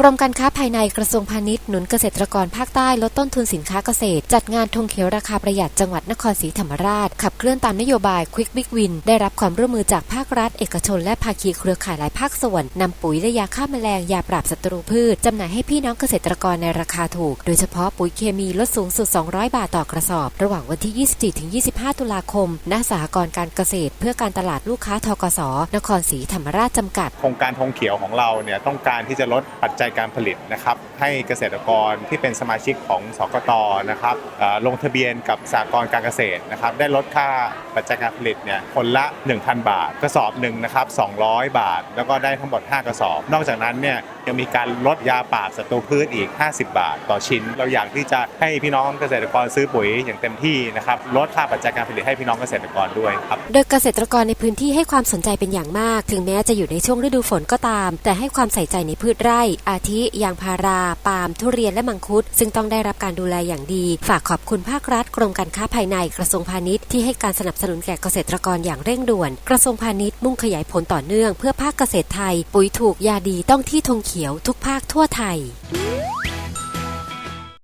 กรมการค้าภายในกระทรวงพาณิชย์หนุนเกษตรกรภาคใต้ลดต้นทุนสินค้าเกษตร จัดงานธงเขียวราคาประหยัดจังหวัดนครศรีธรรมราช ขับเคลื่อนตามนโยบาย Quick Big Win ได้รับความร่วมมือจากภาครัฐ เอกชน และภาคีเครือข่ายหลายภาคส่วนนำปุ๋ยและยาฆ่าแมลงยาปราบศัตรูพืชจำหน่ายให้พี่น้องเกษตรกรในราคาถูก โดยเฉพาะปุ๋ยเคมีลดสูงสุด 200 บาทต่อกระสอบ ระหว่างวันที่ 24-25 ตุลาคมณสหกรณ์การเกษตร เพื่อการตลาดลูกค้าทกสนครศรีธรรมราชจำกัดโครงการธงเขียวของเราเนี่ยต้องการที่จะลดปัจจัยการผลิตนะครับให้เกษตรกรที่เป็นสมาชิกของสกตนะครับลงทะเบียนกับสหกรการเกษตรนะครับได้ลดค่าปัจจัยการผลิตเนี่ยคนละ 1,000 บาท กระสอบหนึ่งนะครับ200 บาท แล้วก็ได้ทั้งหมด 5 กระสอบ นอกจากนั้นเนี่ยยังมีการลดยาปราบศัตรูพืชอีก 50 บาท ต่อชิ้น เราอยากที่จะให้พี่น้องเกษตรกรซื้อปุ๋ยอย่างเต็มที่นะครับลดค่าปัจจัยการผลิตให้พี่น้องเกษตรกรด้วยครับโดยเกษตรกรในพื้นที่ให้ความสนใจเป็นอย่างมาก ถึงแม้จะอยู่ในช่วงฤดูฝนก็ตาม แต่ให้ความใส่ใจในพืชไร่อาทิยางพารา ปาล์มทุเรียนและมังคุด ซึ่งต้องได้รับการดูแลอย่างดี ฝากขอบคุณภาครัฐ กรมการค้าภายในกระทรวงพาณิชย์ที่ให้การสนับสนุนแก่เกษตรกรอย่างเร่งด่วน กระทรวงพาณิชย์มุ่งขยายผลต่อเนื่อง เพื่อภาคเกษตรไทย ปุ๋ยถูกยาดีต้องที่ธงเขียวทุกภาคทั่วไทย